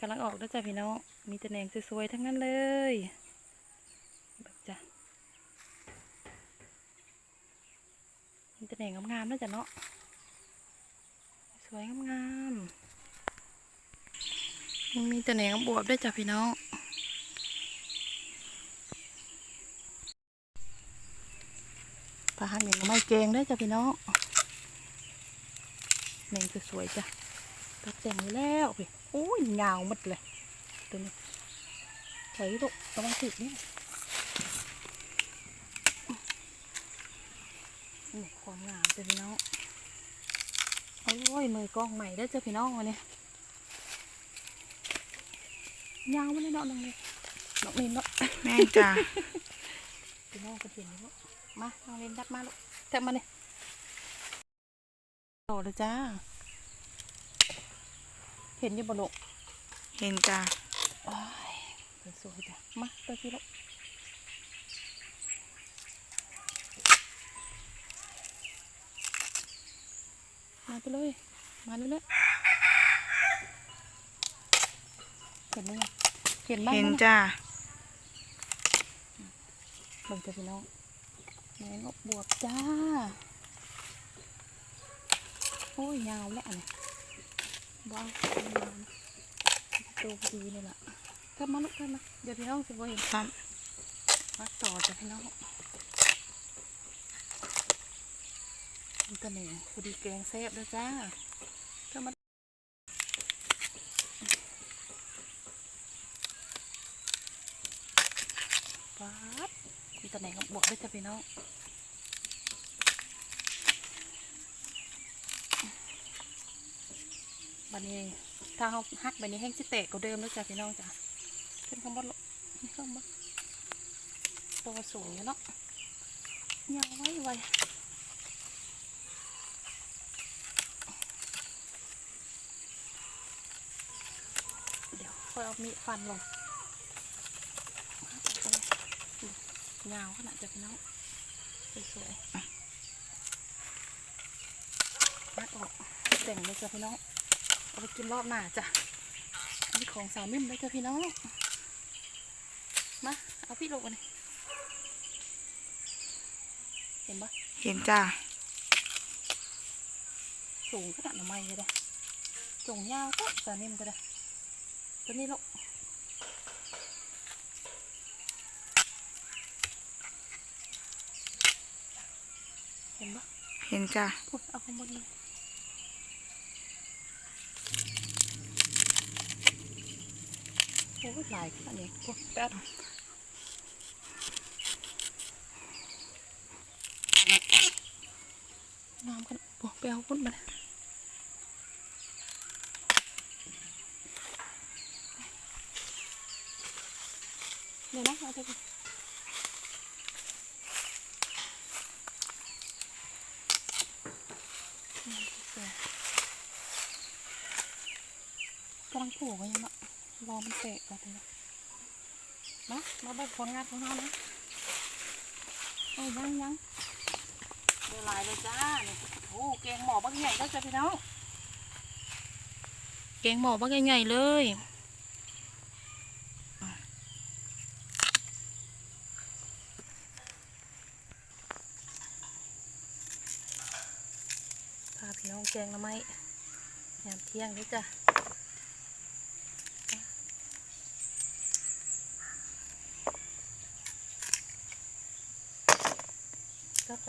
กำลังออกแล้วจ้ะพี่น้อง มีแต่แหนงสวยๆทั้งนั้นเลยแบบจ้ะมีแต่แหนงงามๆนะจ้ะเนาะ สวยงามๆมีแต่แหนงบวบด้วยจ้ะพี่น้องปลาหักเหนียวไม่เกงได้จ้ะพี่น้องแหนงสวยๆจ้ะตัดแจงไว้แล้วพี่ อ้ยยาวหมดเลยตัวนี้ใส่ลูกระวังติดเนี่ยนี่ความงามจ้ะพี่น้องโอ้ยมือกล้องใหม่ได้อจ้ะพี่น้องวันนี้ยาวมันเลยเนาะน้องเลยน้องเล่นเนาะแม่นจ้ะพี่น้องก็เห็นอยู่ลูกมาน้องเล่นดับมาลูกจับมาเลยโตเลยจ้า เห็นอยังบ่ลูกเห็นจ้ะโอ้ยสวยๆจ้ะมาตัวที่ลูกมาไปเลย มาเรื่อยๆเห็นไหมยังเห็นบ้างเห็นไหมจ้ะเบิ่งจ้ะพี่น้องแมงอบบวบจ้า โอ้ยยาวแล้วอันนี้ ว้าวตัวพอดีเลยล่ะกลับมาลูกกลับมาเดี๋ยวพี่น้องสิบ่เห็นครับมาต่อจ้ะพี่น้องมันตะเหน่งพอดีแกงแซ่บด้วยจ้าเข้ามาป๊าดมีตะเหน่งกับบวกด้วยจ้ะพี่น้อง บันนี้ถ้าเขาหักบบนี้แห้งสิแตกกว่าเดิมแล้วจ้ะพี่น้องจ้ะขึ้นข้างบนลูกขึ้นข้างบนตัวสูงอยู่เนาะยาวไว้ไว้เดี๋ยวค่อยเอามีดฟันลงยยาวขนาดจะพี่น้องสวยๆมัดออกแต่งเลยจ้ะพี่น้อง เอาไปกินรอบหน้าจ้ะอันนี้ของสาวนิ่มเลยจ้ะพี่น้อง มา เอาพี่ลงมาเลยเห็นปะเห็นจ้ะสูงขนาดหน่อไม้เลยนะสูงยาวก็สานิ่มก็ได้ตัวนี้ลูกเห็นปะเห็นจ้ะพูดเอาข้างบนเลย โอ้หลายขนาดนี้พูดแป๊บน้ำกันโอ้ไปเอาพุ่นมาเลยเดี๋ยวนะเอาไปก่อนอืมสวยกำลังปลูกไว้ยังเนาะ รอมันเตะก่อนเลยนะมาเบิกผลงานของเรานะโอ้ยยังยังเดี๋ยวลายเลยจ้าเนี่ยโอ้เกงหมอบักใหญ่แล้วจ้ะพี่น้องเกงหมอบักใหญ่ๆเลยพาพี่น้องแกงละไม้ยามเที่ยงนี่จ้ะ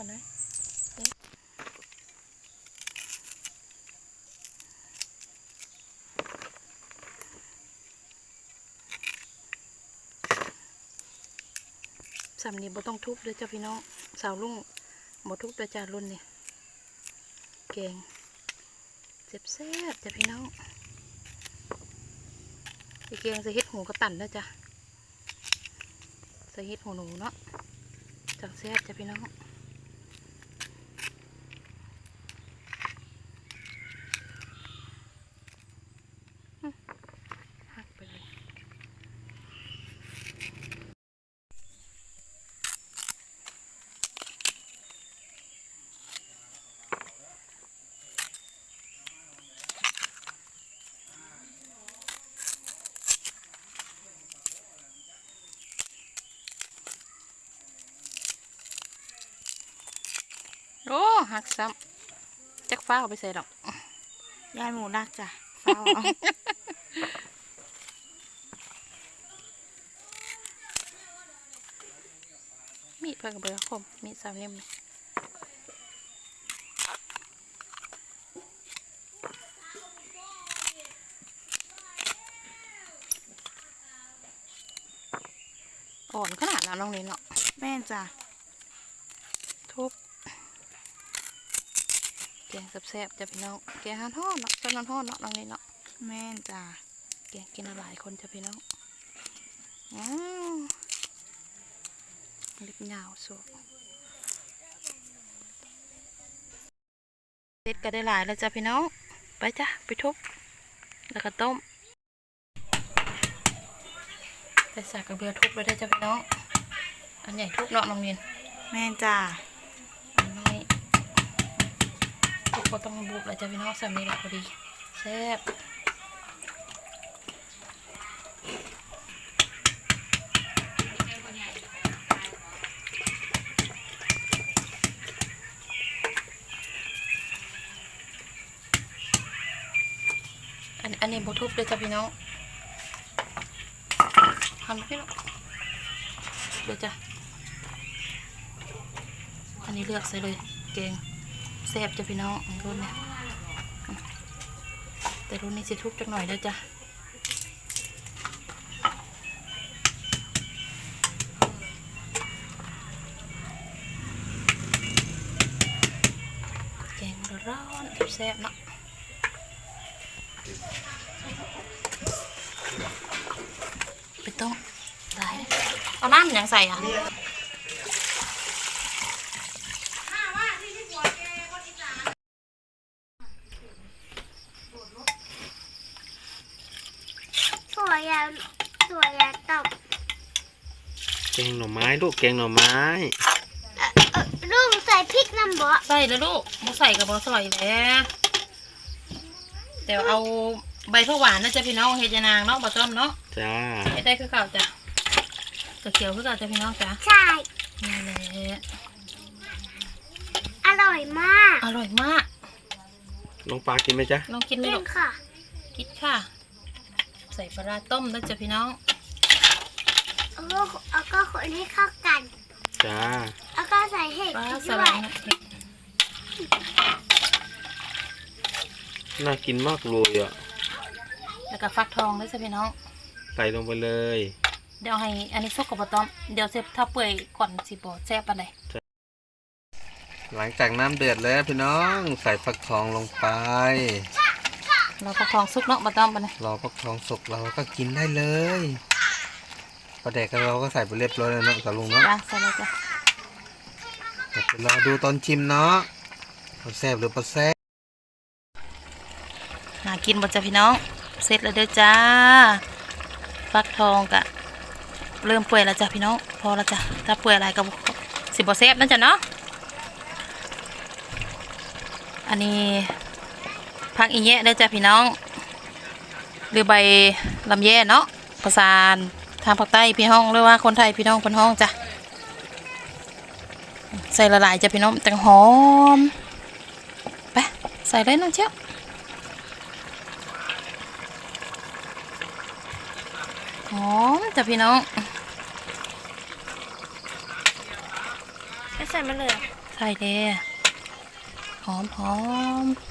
ก่อนนะนี่สำนีบ่ต้องทุบเลยจ้ะพี่น้องสาวลุงบ่ทุบเลยจ้ะรุ่นนี่ยแกงเจ็บแซ่บจ้ะพี่น้องพี่แกงใส่เห็ดหูกระตันนะจ้ะใส่เห็ดหูหนูเนาะจังแซ่บจ้ะพี่น้องอืมหักไปเลย โอ้ หักซ้ำจักฟ้าเอาไปใส่ดอกยายหมูรักจ้ะเฝ้าเอามีดเพื่อนกับเบอร์คมมีดสามเหลี่ยมนี่อ่อนขนาดนั้นน้องเรนเนาะแม่นจ้ะทุบ แกงแซ่บๆจะพี่น้อง แกงฮันทอดเนาะต้นฮันทอดเนาะน้องเรนเนาะ แม่นจ้ะแกงกินหลายคนจะพี่น้องอ้าวลิบยาวสุดเสร็จก็ได้หลายแล้วจ้ะพี่น้อง ไปจ้ะไปทุบ แล้วก็ต้มใส่สากกระเบือทุบเลยได้จ้ะพี่น้อง อันใหญ่ทุบเนาะน้องเรียนแม่นจ้ะ อันน้อยทุ บก็ต้องบุบเลยจ้ะพี่น้องสามนี้แหละพอดีแซ่บอันอันนี้บุทุบเลยจ้ะพี่น้องทำพี่น้องเดี๋ยวจ้ะอันนี้เลือกใส่เลยเก่ง แซ่บจ้ะพี่น้องรุ่นเนี่ยแต่รุ่นนี้จะทุบจักหน่อยเด้อจ้ะแกงร้อนแซ่บเนาะไปต้มได้เอาน้ำอย่างใส่อะ สวยอะสวยอะตบแกงหน่อไม้ลูกแกงหน่อไม้เอ่อลุงใส่พริกน้ำบ่ใส่แล้วลูกบ่ใส่กับบใส่แล้วแต่เอาใบผักหวานนะจ๊ะพี่น้องเฮ็ดยานางเนาะบ่ต้อมเนาะจ้าเฮ็ดได้คือเก่าจ้ะกระเขียวคือเก่าจ้ะพี่น้องจ้ะใช่นี่แหละอร่อยมาก อร่อยมากน้องปลากินไหมจ๊ะลองกินไหมกิลูนกค่ะ กินค่ะใส่ปลาร้าต้มนะจ๊ะพี่น้องแล้วก็แล้วก็คนให้เข้ากันจ้าแล้วก็ใส่เห็ดปลาด้สวลัยดนะเห็ดน่ากินมากเลยอะแล้วก็ฟักทองด้วยจ้ะพี่น้อง ใส่ลงไปเลยเดี๋ยวให้อันนี้ซุกกับบ่ต้อม เดี๋ยวเสร็จถ้าเปื่อยก่อนสิบ่แซ่บปานใดหลังจากน้ำเดือดแล้วพี่น้อง ใส่ฟักทองลงไป เราฟักทองซุกเนาะบ่ต้อมปานใดรอฟักทองสุกเราก็กินได้เลยปลาแดกเราก็ใส่ไปเรียบร้อยแล้วเนาะกับลุงเนาะจ้ะใส่เลยจ้ะเดี๋ยวไปรอดูตอนชิมเนาะว่าแซ่บหรือปลาแซ่บน่ากินบ่จ้ะพี่น้องเสร็จแล้วเด้อจ้าฟักทองกะเริ่มเปื่อยแล้วจ้ะพี่น้องพอแล้วจ้ะถ้าเปื่อยอะไรก็บ่สิบ่แซ่บนั่นจ้ะเนาะอันนี้ ผักอีแยะเด้อจ้ะพี่น้อง หรือใบลำแย่เนาะภาษาทางภาคใต้พี่น้องหรือว่าคนไทยพี่น้องคนห้องจ้ะใส่ละลายจ้ะพี่น้องจังหอมไปใส่เลยน้องเชี่ยวหอมจ้ะพี่น้องไม่ใส่มาเลยใส่เด้หอมหอมหอ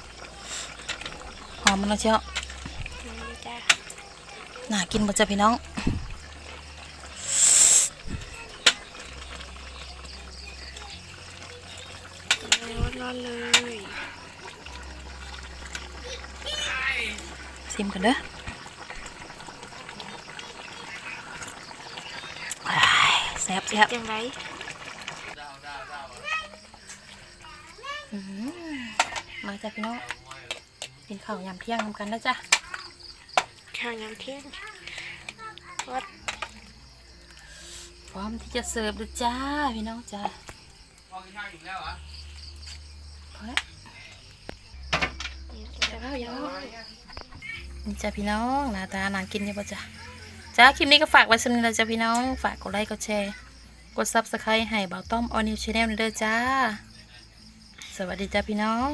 มมันแล้วเชียวจ้าน่ากินหมดจ้ะพี่น้องร้อนเลยชิมกันเด้ออ้ายแซ่บแซ่บยังไงอื้อหือมาจ้ะพี่น้อง กินข้าวยำเที่ยงทำกันนะจ้ะข้าวน้ำเที่ยงวัดพร้อมที่จะเสิร์ฟแล้วจ้าพี่น้องจ้าพอแล้วแต่ข้าวยังนี่จ้ะพี่น้องหน้าตาน่ากินยังปะจ้ะจ้าคลิปนี้ก็ฝากไว้สำหรับเราจ้ะพี่น้องฝากกดไลค์กดแชร์กดซับสไครต์ให้บ่าวต้อมออนิวชาแนลเด้อจ้าสสวัสดีจ้าพี่น้อง